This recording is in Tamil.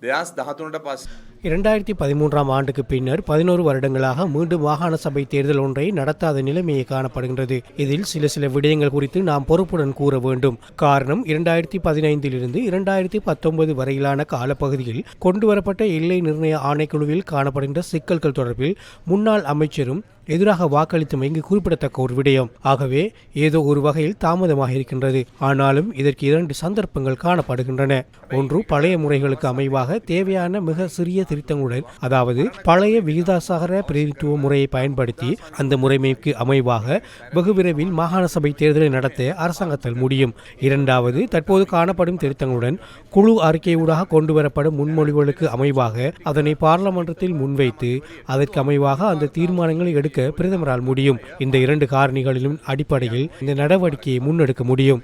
they asked the Hatunata Pastor. இரண்டாயிரத்தி பதிமூன்றாம் ஆண்டுக்கு பின்னர் பதினோரு வருடங்களாக மீண்டும் மாகாண சபை தேர்தல் ஒன்றை நடத்தாத நிலைமையே காணப்படுகின்றது. இதில் சில சில விடயங்கள் குறித்து நாம் பொறுப்புடன் கூற வேண்டும். காரணம் இரண்டாயிரத்தி பதினைந்திலிருந்து இரண்டாயிரத்தி பத்தொன்பது வரையிலான காலப்பகுதியில் கொண்டுவரப்பட்ட எல்லை நிர்ணய ஆணைக்குழுவில் காணப்படுகின்ற சிக்கல்கள் தொடர்பில் முன்னாள் அமைச்சரும் எதிராக வாக்களித்தும் இங்கு குறிப்பிடத்தக்க ஒரு விடயம். ஆகவே ஏதோ ஒரு வகையில் தாமதமாக இருக்கின்றது. ஆனாலும் இதற்கு இரண்டு சந்தர்ப்பங்கள் காணப்படுகின்றன. ஒன்று பழைய முறைகளுக்கு அமைவாக தேவையான மிக சிறிய திருத்தங்களுடன் அதாவது பழைய விகிதாசாகர பிரதிநிதித்துவ முறையை பயன்படுத்தி அந்த முறைமைக்கு அமைவாக வெகு விரைவில் மாகாண சபை தேர்தலை நடத்த அரசாங்கத்தில் முடியும். இரண்டாவது தற்போது காணப்படும் திருத்தங்களுடன் குழு அறிக்கையூடாக கொண்டுவரப்படும் முன்மொழிவுகளுக்கு அமைவாக அதனை பாராளுமன்றத்தில் முன்வைத்து அதற்கு அமைவாக அந்த தீர்மானங்களை எடுக்க பிரதமரால் முடியும். இந்த இரண்டு காரணிகளிலும் அடிப்படையில் இந்த நடவடிக்கையை முன்னெடுக்க முடியும்.